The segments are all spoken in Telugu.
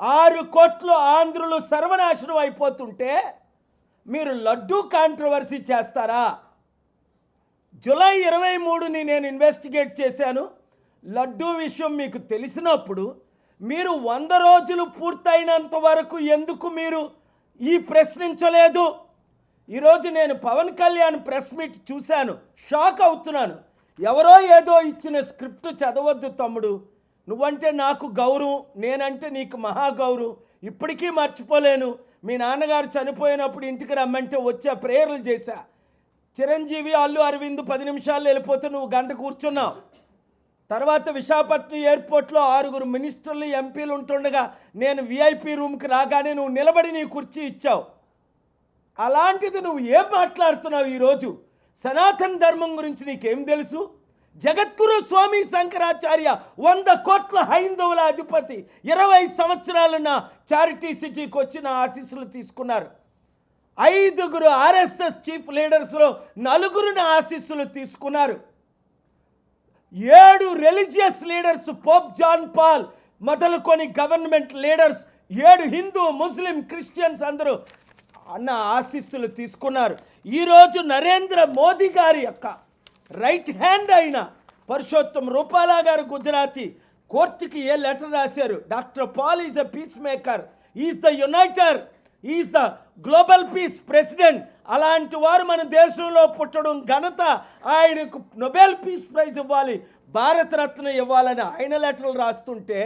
ఆరు కోట్లు ఆంధ్రులు సర్వనాశనం అయిపోతుంటే మీరు లడ్డూ కాంట్రవర్సీ చేస్తారా? జూలై ఇరవై మూడుని నేను ఇన్వెస్టిగేట్ చేశాను. లడ్డూ విషయం మీకు తెలిసినప్పుడు మీరు వంద రోజులు పూర్తయినంత వరకు ఎందుకు మీరు ఈ ప్రశ్నించలేదు? ఈరోజు నేను పవన్ కళ్యాణ్ ప్రెస్ మీట్ చూశాను. షాక్ అవుతున్నాను. ఎవరో ఏదో ఇచ్చిన స్క్రిప్ట్ చదవద్దు తమ్ముడు. నువ్వంటే నాకు గౌరవం నేనంటే నీకు మహాగౌరవం. ఇప్పటికీ మర్చిపోలేను. మీ నాన్నగారు చనిపోయినప్పుడు ఇంటికి రమ్మంటే వచ్చా ప్రేయర్లు చేశా. చిరంజీవి అల్లు అరవింద్ పది నిమిషాల్లో వెళ్ళిపోతే నువ్వు గంట కూర్చున్నావు. తర్వాత విశాఖపట్నం ఎయిర్పోర్ట్లో ఆరుగురు మినిస్టర్లు ఎంపీలు ఉంటుండగా నేను విఐపి రూమ్కి రాగానే నువ్వు నిలబడి నీ కుర్చీ ఇచ్చావు. అలాంటిది నువ్వు ఏం మాట్లాడుతున్నావు ఈరోజు? సనాతన ధర్మం గురించి నీకేం తెలుసు? జగద్గురు స్వామి శంకరాచార్య వంద కోట్ల హైందవుల అధిపతి. ఇరవై సంవత్సరాలున చారిటీ సిటీకి వచ్చిన ఆశీస్సులు తీసుకున్నారు. ఐదుగురు ఆర్ఎస్ఎస్ చీఫ్ లీడర్స్లో నలుగురిన ఆశీస్సులు తీసుకున్నారు. ఏడు religious leaders Pope John Paul మొదలుకొని గవర్నమెంట్ లీడర్స్ ఏడు హిందూ ముస్లిం క్రిస్టియన్స్ అందరూ అన్న ఆశీస్సులు తీసుకున్నారు. ఈరోజు నరేంద్ర మోదీ గారి యొక్క రైట్ హ్యాండ్ అయిన పరుషోత్తం రూపాలా గారు గుజరాతీ కోర్టుకి ఏ లెటర్ రాశారు? Doctor Paul is a peace maker is the uniter is the global peace president. అలాంటి వారు మన దేశంలో పుట్టడం ఘనత. ఆయనకు నొబెల్ పీస్ ప్రైజ్ ఇవ్వాలి భారతరత్న ఇవ్వాలని ఆయన లెటర్లు రాస్తుంటే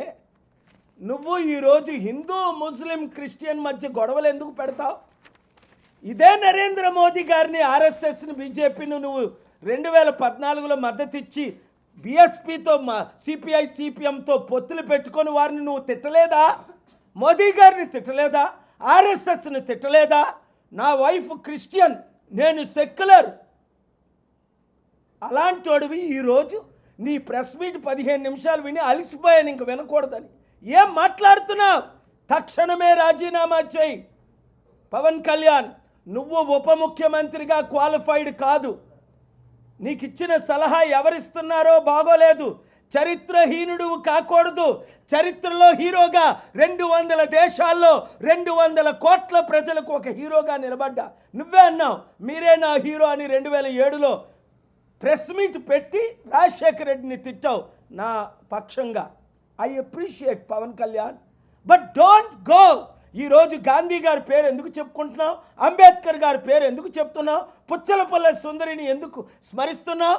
నువ్వు ఈరోజు హిందూ ముస్లిం క్రిస్టియన్ మధ్య గొడవలు ఎందుకు పెడతావు? ఇదే నరేంద్ర మోదీ గారిని ఆర్ఎస్ఎస్ని బీజేపీని నువ్వు రెండు వేల పద్నాలుగులో మద్దతు ఇచ్చి బీఎస్పీతో మా సిపిఐ సిపిఎంతో పొత్తులు పెట్టుకొని వారిని నువ్వు తిట్టలేదా? మోదీ గారిని తిట్టలేదా? ఆర్ఎస్ఎస్ని తిట్టలేదా? నా వైఫ్ క్రిస్టియన్ నేను సెక్యులర్. అలాంటోడివి ఈరోజు నీ ప్రెస్ మీట్ పదిహేను నిమిషాలు విని అలసిపోయాను ఇంక వినకూడదని. ఏం మాట్లాడుతున్నావు? తక్షణమే రాజీనామా చేయి. పవన్ కళ్యాణ్ నువ్వు ఉప ముఖ్యమంత్రిగా క్వాలిఫైడ్ కాదు. నీకు ఇచ్చిన సలహా ఎవరిస్తున్నారో బాగోలేదు. చరిత్రహీనుడు కాకూడదు. చరిత్రలో హీరోగా రెండు వందల దేశాల్లో రెండు వందల కోట్ల ప్రజలకు ఒక హీరోగా నిలబడ్డా. నువ్వే అన్నావు మీరే నా హీరో అని రెండు వేల ఏడులో ప్రెస్ మీట్ పెట్టి రాజశేఖర రెడ్డిని తిట్టావు. నా పక్షంగా. I appreciate Pawan Kalyan. But don't go. ఈరోజు గాంధీ గారి పేరు ఎందుకు చెప్పుకుంటున్నావు? అంబేద్కర్ గారి పేరు ఎందుకు చెప్తున్నావు? పుచ్చలపల్లె సుందరిని ఎందుకు స్మరిస్తున్నావు?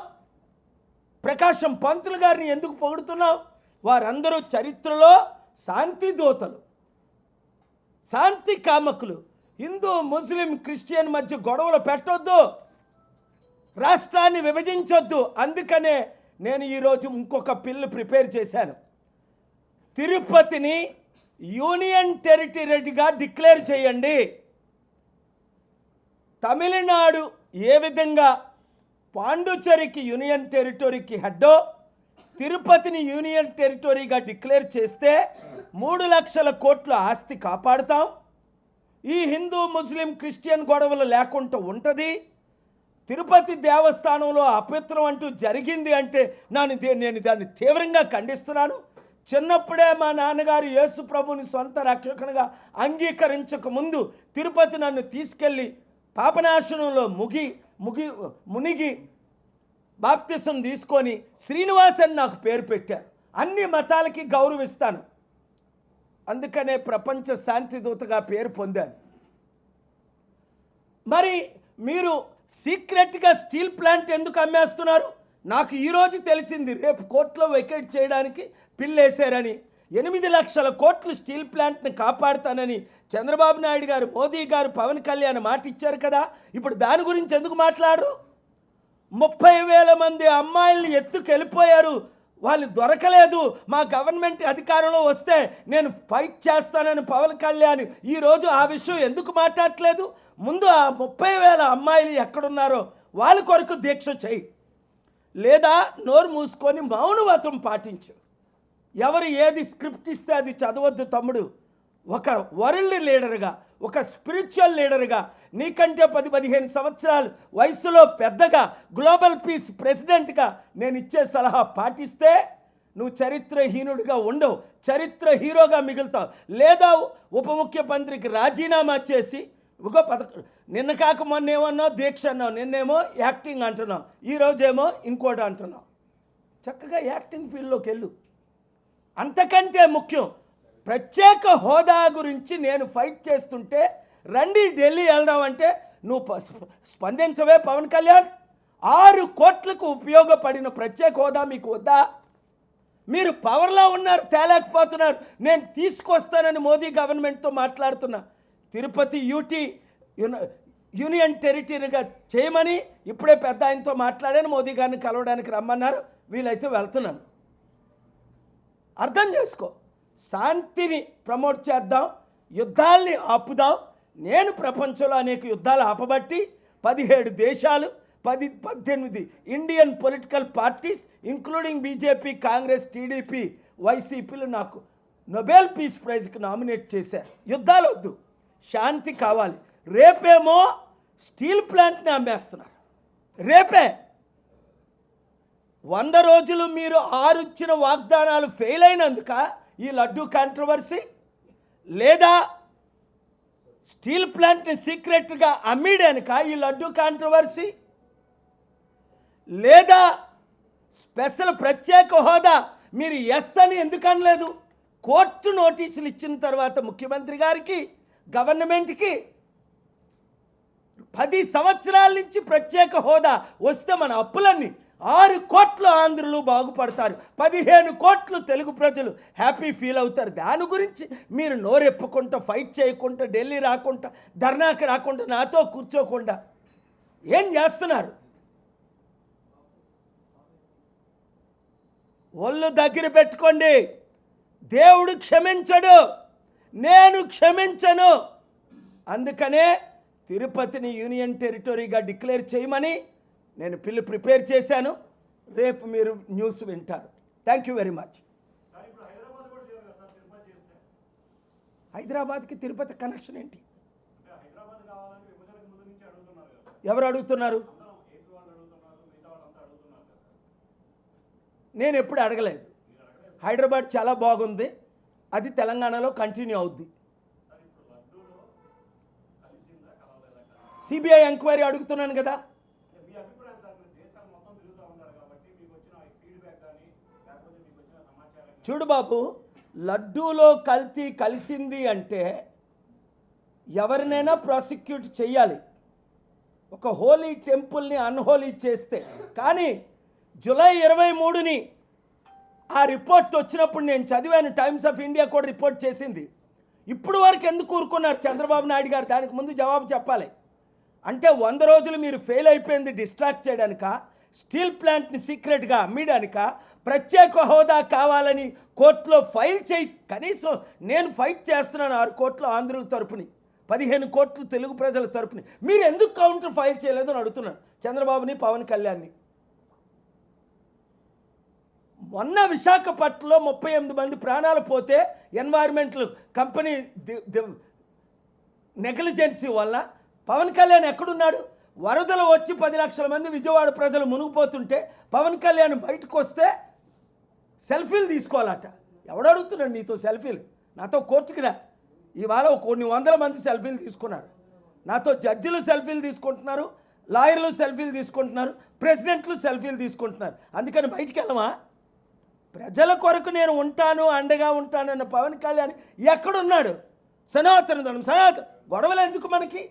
ప్రకాశం పంతులు గారిని ఎందుకు పొగుడుతున్నావు? వారందరూ చరిత్రలో శాంతి దూతలు శాంతి కామకులు. హిందూ ముస్లిం క్రిస్టియన్ మధ్య గొడవలు పెట్టొద్దు రాష్ట్రాన్ని విభజించొద్దు. అందుకనే నేను ఈరోజు ఇంకొక పిల్లు ప్రిపేర్ చేశాను. తిరుపతిని యూనియన్ టెరిటరీగా డిక్లేర్ చేయండి. తమిళనాడు ఏ విధంగా పాండుచేరికి యూనియన్ టెరిటరీకి హెడ్డో తిరుపతిని యూనియన్ టెరిటరీగా డిక్లేర్ చేస్తే మూడు లక్షల కోట్ల ఆస్తి కాపాడుతాం. ఈ హిందూ ముస్లిం క్రిస్టియన్ గొడవలు లేకుండా ఉంటుంది. తిరుపతి దేవస్థానంలో అపవిత్రం అంటూ జరిగింది అంటే నేను దే- నేను దాన్ని తీవ్రంగా ఖండిస్తున్నాను. చిన్నప్పుడే మా నాన్నగారు యేసు ప్రభుని సొంత రక్షకునిగా అంగీకరించక ముందు తిరుపతి నన్ను తీసుకెళ్ళి పాపనాశనంలో ముగి ముగి మునిగి బాప్తిసం తీసుకొని శ్రీనివాస్ అని నాకు పేరు పెట్టారు అన్ని మతాలకి గౌరవిస్తాను. అందుకనే ప్రపంచ శాంతి దూతగా పేరు పొందాను. మరి మీరు సీక్రెట్గా స్టీల్ ప్లాంట్ ఎందుకు అమ్మేస్తున్నారు? నాకు ఈరోజు తెలిసింది రేపు కోర్టులో వెకేట్ చేయడానికి పిల్లేశారని ఎనిమిది లక్షల కోట్లు స్టీల్ ప్లాంట్ని కాపాడుతానని చంద్రబాబు నాయుడు గారు మోదీ గారు పవన్ కళ్యాణ్ మాట ఇచ్చారు కదా. ఇప్పుడు దాని గురించి ఎందుకు మాట్లాడు ముప్పై వేల మంది అమ్మాయిల్ని ఎత్తుకెళ్ళిపోయారు. వాళ్ళు దొరకలేదు. మా గవర్నమెంట్ అధికారంలో వస్తే నేను ఫైట్ చేస్తానని పవన్ కళ్యాణ్ ఈరోజు ఆ విషయం ఎందుకు మాట్లాడట్లేదు? ముందు ఆ ముప్పై వేల అమ్మాయిలు ఎక్కడున్నారో వాళ్ళ కొరకు దీక్ష చేయి. లేదా నోరు మూసుకొని మౌనవ్రతం పాటించు. ఎవరు ఏది స్క్రిప్ట్ ఇస్తే అది చదవద్దు తమ్ముడు. ఒక వరల్డ్ లీడర్గా ఒక స్పిరిచువల్ లీడర్గా నీకంటే పది పదిహేను సంవత్సరాలు వయసులో పెద్దగా గ్లోబల్ పీస్ ప్రెసిడెంట్గా నేను ఇచ్చే సలహా పాటిస్తే నువ్వు చరిత్రహీనుడిగా ఉండవు చరిత్ర హీరోగా మిగులుతావు. లేదా ఉప ముఖ్యమంత్రికి రాజీనామా చేసి ఒక పథకం నిన్న కాక మొన్న ఏమన్నావు దీక్ష అన్నావు. నిన్నేమో యాక్టింగ్ అంటున్నావు. ఈరోజేమో ఇంకోటి అంటున్నావు. చక్కగా యాక్టింగ్ ఫీల్డ్లోకి వెళ్ళు. అంతకంటే ముఖ్యం ప్రత్యేక హోదా గురించి నేను ఫైట్ చేస్తుంటే రండి ఢిల్లీ వెళ్దామంటే నువ్వు స్పందించవే పవన్ కళ్యాణ్. ఆరు కోట్లకు ఉపయోగపడిన ప్రత్యేక హోదా మీకు వద్దా? మీరు పవర్లో ఉన్నారు తేలేకపోతున్నారు. నేను తీసుకొస్తానని మోదీ గవర్నమెంట్తో మాట్లాడుతున్నా. తిరుపతి యూటీ యూనియన్ టెరిటరీగా చేయమని ఇప్పుడే పెద్ద ఆయనతో మాట్లాడాను. మోదీ గారిని కలవడానికి రమ్మన్నారు. వీలైతే వెళ్తున్నాను. అర్థం చేసుకో. శాంతిని ప్రమోట్ చేద్దాం. యుద్ధాల్ని ఆపుదాం. నేను ప్రపంచంలో అనేక యుద్ధాలు ఆపబట్టి పదిహేడు దేశాలు పది పద్దెనిమిది Indian political parties including BJP Congress TDP వైసీపీలు నాకు నొబెల్ పీస్ ప్రైజ్కి నామినేట్ చేశారు. యుద్ధాలు వద్దు. శాంతి కావాలి. రేపేమో స్టీల్ ప్లాంట్ని అమ్మేస్తున్నారు. రేపే. వంద రోజులు మీరు ఆరుచ్చిన వాగ్దానాలు ఫెయిల్ అయినందుక ఈ లడ్డు కాంట్రవర్సీ లేదా స్టీల్ ప్లాంట్ని సీక్రెట్గా అమ్మేయడానిక ఈ లడ్డు కాంట్రవర్సీ లేదా స్పెషల్ ప్రత్యేక హోదా మీరు ఎస్ అని ఎందుకు అనలేదు కోర్టు నోటీసులు ఇచ్చిన తర్వాత ముఖ్యమంత్రి గారికి గవర్నమెంట్కి పది సంవత్సరాల నుంచి ప్రత్యేక హోదా వస్తే మన అప్పులన్నీ ఆరు కోట్ల ఆంధ్రులు బాగుపడతారు. పదిహేను కోట్లు తెలుగు ప్రజలు హ్యాపీ ఫీల్ అవుతారు. దాని గురించి మీరు నోరెప్పుకుంటా ఫైట్ చేయకుండా ఢిల్లీ రాకుండా ధర్నాకి రాకుండా నాతో కూర్చోకుండా ఏం చేస్తున్నారు? ఒళ్ళు దగ్గర పెట్టుకోండి. దేవుడు క్షమించడు. నేను క్షమించను. అందుకనే తిరుపతిని యూనియన్ టెరిటరీగా డిక్లేర్ చేయమని నేను పిల్లు ప్రిపేర్ చేశాను. రేపు మీరు న్యూస్ వింటారు. Thank you very much. హైదరాబాద్కి తిరుపతి కనెక్షన్ ఏంటి? ఎవరు అడుగుతున్నారు? నేను ఎప్పుడు అడగలేదు. హైదరాబాద్ చాలా బాగుంది. అది తెలంగాణలో కంటిన్యూ అవుద్ది. సిబిఐ ఎంక్వైరీ అడుగుతున్నాను కదా. చూడు బాబు లడ్డూలో కల్తీ కలిసింది అంటే ఎవరినైనా ప్రాసిక్యూట్ చేయాలి ఒక హోలీ టెంపుల్ని అన్హోలీ చేస్తే. కానీ జులై ఇరవై మూడుని ఆ రిపోర్ట్ వచ్చినప్పుడు నేను చదివాను టైమ్స్ ఆఫ్ ఇండియా కూడా రిపోర్ట్ చేసింది. ఇప్పుడు వరకు ఎందుకు ఊరుకున్నారు చంద్రబాబు నాయుడు గారు? దానికి ముందు జవాబు చెప్పాలి. అంటే వంద రోజులు మీరు ఫెయిల్ అయిపోయింది డిస్ట్రాక్ట్ చేయడానిక స్టీల్ ప్లాంట్ని సీక్రెట్గా అమ్మడానిక ప్రత్యేక హోదా కావాలని కోర్టులో ఫైల్ చేయి. కనీసం నేను ఫైట్ చేస్తున్నాను ఆరు కోట్ల ఆంధ్రుల తరపుని పదిహేను కోట్లు తెలుగు ప్రజల తరపుని. మీరు ఎందుకు కౌంటర్ ఫైల్ చేయలేదు అని అడుగుతున్నాను చంద్రబాబుని పవన్ కళ్యాణ్ని? మొన్న విశాఖపట్నంలో ముప్పై ఎనిమిది మంది ప్రాణాలు పోతే ఎన్వైర్మెంటల్ కంపెనీ నెగ్లిజెన్సీ వల్ల పవన్ కళ్యాణ్ ఎక్కడున్నాడు? వరదలు వచ్చి పది లక్షల మంది విజయవాడ ప్రజలు మునిగిపోతుంటే పవన్ కళ్యాణ్ బయటకు వస్తే సెల్ఫీలు తీసుకోవాలట. ఎవడు అడుగుతున్నాడు నీతో సెల్ఫీలు? నాతో కోర్టుకురా. ఇవాళ కొన్ని వందల మంది సెల్ఫీలు తీసుకున్నారు. నాతో జడ్జిలు సెల్ఫీలు తీసుకుంటున్నారు లాయర్లు సెల్ఫీలు తీసుకుంటున్నారు ప్రెసిడెంట్లు సెల్ఫీలు తీసుకుంటున్నారు. అందుకని బయటికి వెళ్ళమా? ప్రజల కొరకు నేను ఉంటాను అండగా ఉంటానన్న పవన్ కళ్యాణ్ ఎక్కడున్నాడు? సనాతన ధర్మం సనాతన గొడవలు ఎందుకు మనకి?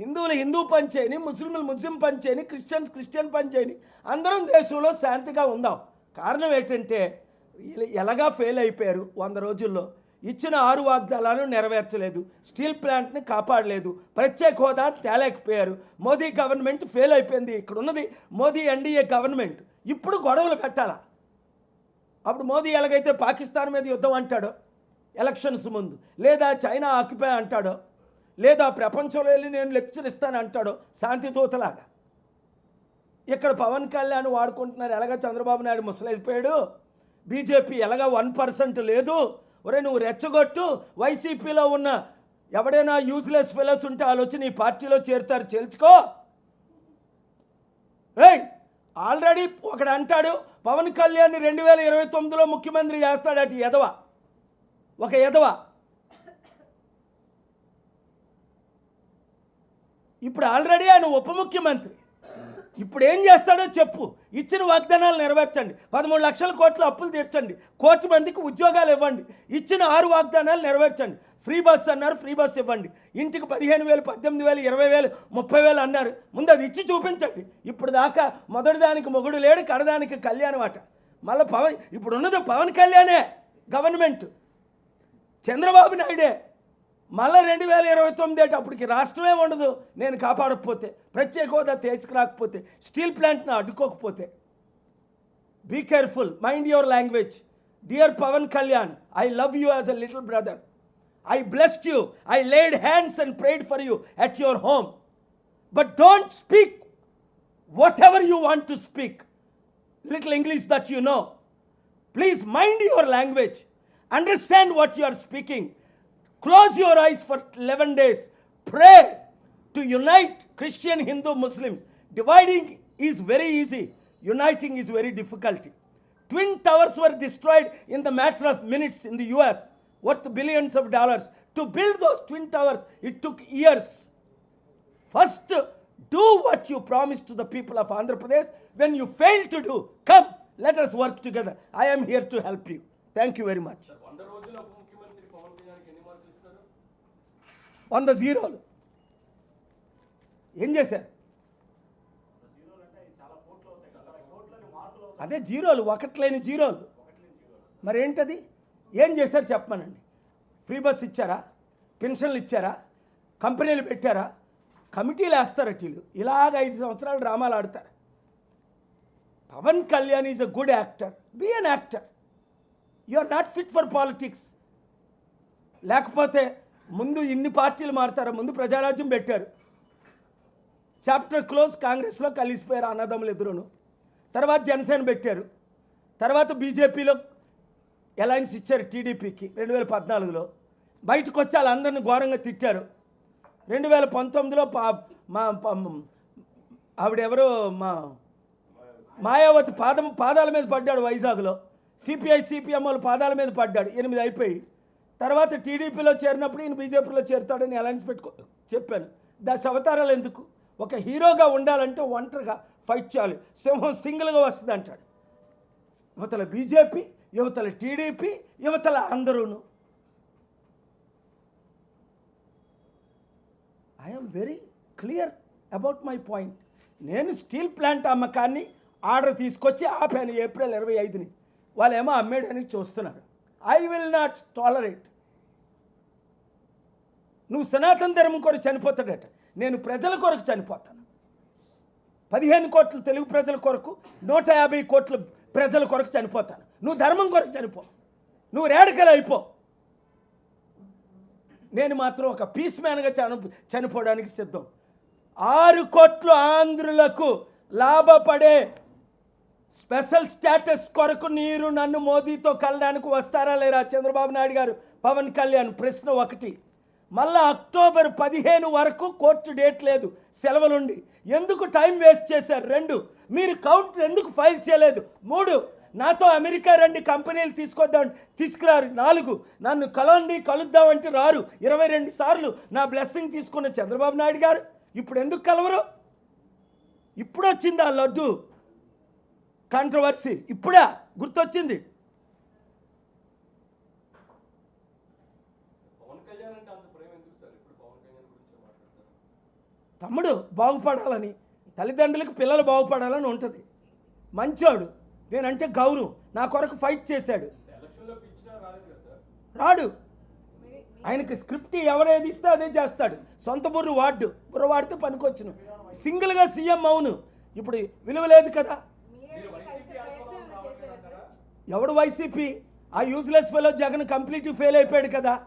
హిందువులు హిందూ పని చేయని ముస్లింలు ముస్లిం పని చేయని క్రిస్టియన్స్ క్రిస్టియన్ పని చేయని అందరం దేశంలో శాంతిగా ఉందాం. కారణం ఏంటంటే ఎలాగా ఫెయిల్ అయిపోయారు వంద రోజుల్లో? ఇచ్చిన ఆరు వాగ్దానాలను నెరవేర్చలేదు స్టీల్ ప్లాంట్ని కాపాడలేదు ప్రత్యేక హోదా తేలేకపోయారు. మోదీ గవర్నమెంట్ ఫెయిల్ అయిపోయింది ఇక్కడ ఉన్నది మోదీ ఎన్డీఏ గవర్నమెంట్. ఇప్పుడు గొడవలు పెట్టాలా? అప్పుడు మోదీ ఎలాగైతే పాకిస్తాన్ మీద యుద్ధం అంటాడో ఎలక్షన్స్ ముందు లేదా చైనా ఆక్యుపై అంటాడో లేదా ప్రపంచంలో వెళ్ళి నేను లెక్చర్ ఇస్తాను అంటాడో శాంతిదూతలాగా. ఇక్కడ పవన్ కళ్యాణ్ వాడుకుంటున్నారు ఎలాగ చంద్రబాబు నాయుడు ముసలైపోయాడు? బీజేపీ ఎలాగ వన్ పర్సెంట్ లేదు? ఒరే నువ్వు రెచ్చగొట్టు వైసీపీలో ఉన్న ఎవడైనా యూజ్లెస్ ఫెలోస్ ఉంటే వాళ్ళు వచ్చి నీ పార్టీలో చేరుతారు చేల్చుకో ఏయ్ ఆల్రెడీ ఒకడు అంటాడు పవన్ కళ్యాణ్ రెండు వేల ఇరవై తొమ్మిదిలో ముఖ్యమంత్రి చేస్తాడట ఈ ఎదవ ఒక ఎదవ ఇప్పుడు ఆల్రెడీ ఆయన ఉప ముఖ్యమంత్రి. ఇప్పుడు ఏం చేస్తాడో చెప్పు. ఇచ్చిన వాగ్దానాలు నెరవేర్చండి. పదమూడు లక్షల కోట్ల అప్పులు తీర్చండి. కోటి మందికి ఉద్యోగాలు ఇవ్వండి. ఇచ్చిన ఆరు వాగ్దానాలు నెరవేర్చండి. ఫ్రీ బస్ అన్నారు ఫ్రీ బస్ ఇవ్వండి. ఇంటికి పదిహేను వేలు పద్దెనిమిది వేలు ఇరవై వేలు ముప్పై వేలు అన్నారు. ముందు అది ఇచ్చి చూపించండి. ఇప్పుడు దాకా మొదటిదానికి మొగుడు లేడు కడదానికి కళ్యాణం అట. మళ్ళీ పవన్ ఇప్పుడు ఉన్నది పవన్ కళ్యాణే గవర్నమెంట్. చంద్రబాబు నాయుడే. మళ్ళీ రెండు వేల ఇరవై తొమ్మిది అంటే అప్పటికి రాష్ట్రమే ఉండదు నేను కాపాడకపోతే ప్రత్యేక హోదా తేచుకురాకపోతే స్టీల్ ప్లాంట్ను అడ్డుకోకపోతే. Be careful mind your language dear Pawan Kalyan I love you as a little brother I blessed you. I laid hands and prayed for you at your home. But don't speak whatever you want to speak. Little English that you know. Please mind your language. Understand what you are speaking. Close your eyes for 11 days. Pray to unite Christian, Hindu, Muslims. Dividing is very easy, uniting is very difficult. Twin towers were destroyed in the matter of minutes in the US. Worth billions of dollars. To build those twin towers, it took years. First, do what you promised to the people of Andhra Pradesh. When you fail to do, come, let us work together. I am here to help you. Thank you very much. వంద జీరోలు ఏం చేశారు అదే జీరోలు ఒకట్లేని జీరోలు మరి ఏంటది ఏం చేశారు చెప్పమనండి? ఫ్రీ బస్ ఇచ్చారా? పెన్షన్లు ఇచ్చారా? కంపెనీలు పెట్టారా? కమిటీలు వేస్తారు వీళ్ళు ఇలాగ ఐదు సంవత్సరాలు డ్రామాలు ఆడతారు. Pawan Kalyan is a good actor. Be an actor. You are not fit for politics. లేకపోతే ముందు ఇన్ని పార్టీలు మారుతారు? ముందు ప్రజారాజ్యం పెట్టారు. చాప్టర్ క్లోజ్ కాంగ్రెస్లో కలిసిపోయారు అన్నదమ్ములు ఎదురును తర్వాత జనసేన పెట్టారు. తర్వాత బీజేపీలో అలయన్స్ ఇచ్చారు టీడీపీకి రెండు వేల పద్నాలుగులో. బయటకు వచ్చి వాళ్ళందరిని ఘోరంగా తిట్టారు. రెండు వేల పంతొమ్మిదిలో మా ఆవిడెవరో మా మాయావతి పాదం పాదాల మీద పడ్డాడు వైజాగ్లో. సిపిఐ సిపిఎం వాళ్ళ పాదాల మీద పడ్డాడు. ఎనిమిది అయిపోయి. తర్వాత టీడీపీలో చేరినప్పుడు ఈయన బీజేపీలో చేరుతాడని అలయన్స్ పెట్టుకో చెప్పాను. దాని అవతారాలు ఎందుకు? ఒక హీరోగా ఉండాలంటే ఒంటరిగా ఫైట్ చేయాలి. సింహం సింగిల్గా వస్తుంది అంటాడు యువతల బీజేపీ యువతల టీడీపీ యువతల అందరూను. I'm very clear about my point నేను స్టీల్ ప్లాంట్ అమ్మకాన్ని ఆర్డర్ తీసుకొచ్చి ఆపాను ఏప్రిల్ ఇరవై ఐదుని. వాళ్ళేమో అమ్మేయడానికి చూస్తున్నారు. ఐ విల్ నాట్ టాలరేట్ నువ్వు సనాతన ధర్మం కొరకు చనిపోతాడట. నేను ప్రజల కొరకు చనిపోతాను. పదిహేను కోట్ల తెలుగు ప్రజల కొరకు నూట యాభై కోట్ల ప్రజల కొరకు చనిపోతాను. నువ్వు ధర్మం కొరకు చనిపో. నువ్వు రేడకలు అయిపో. నేను మాత్రం ఒక పీస్ మ్యాన్గా చని చనిపోవడానికి సిద్ధం. ఆరు కోట్లు ఆంధ్రులకు లాభపడే స్పెషల్ స్టేటస్ కొరకు మీరు నన్ను మోదీతో కలడానికి వస్తారా లేరా చంద్రబాబు నాయుడు గారు? పవన్ కళ్యాణ్ ప్రశ్న ఒకటి. మళ్ళా అక్టోబర్ పదిహేను వరకు కోర్టు డేట్ లేదు సెలవులుండి. ఎందుకు టైం వేస్ట్ చేశారు? రెండు మీరు కౌంటర్ ఎందుకు ఫైల్ చేయలేదు? మూడు నాతో అమెరికా రండి కంపెనీలు తీసుకొద్దాం తీసుకురారు. నాలుగు నన్ను కలండి కలుద్దామంటే రారు. ఇరవై రెండు సార్లు నా బ్లెస్సింగ్ తీసుకున్న చంద్రబాబు నాయుడు గారు. ఇప్పుడు ఎందుకు కలవరు? ఇప్పుడు వచ్చింది ఆ లడ్డు? కాంట్రవర్సీ. ఇప్పుడా? గుర్తొచ్చింది పవన్ కళ్యాణ్ అంటే అంత ప్రేమ ఎందుకు సార్ ఇప్పుడు పవన్ కళ్యాణ్ గురించి మాట్లాడతారు తమ్ముడు బాగుపడాలని తల్లిదండ్రులకు పిల్లలు బాగుపడాలని ఉంటుంది. మంచోడు. నేనంటే గౌరవం. నా కొరకు ఫైట్ చేశాడు. రాడు. ఆయనకి స్క్రిప్ట్ ఎవరేది ఇస్తే అదే చేస్తాడు. సొంత బుర్రు వాడు. బుర్ర వాడితే పనికొచ్చును. సింగిల్గా సీఎం అవును. ఇప్పుడు విలువ లేదు కదా. ఎవడు వైసీపీ? ఆ useless fellow Jagan complete fail అయిపోయాడు కదా.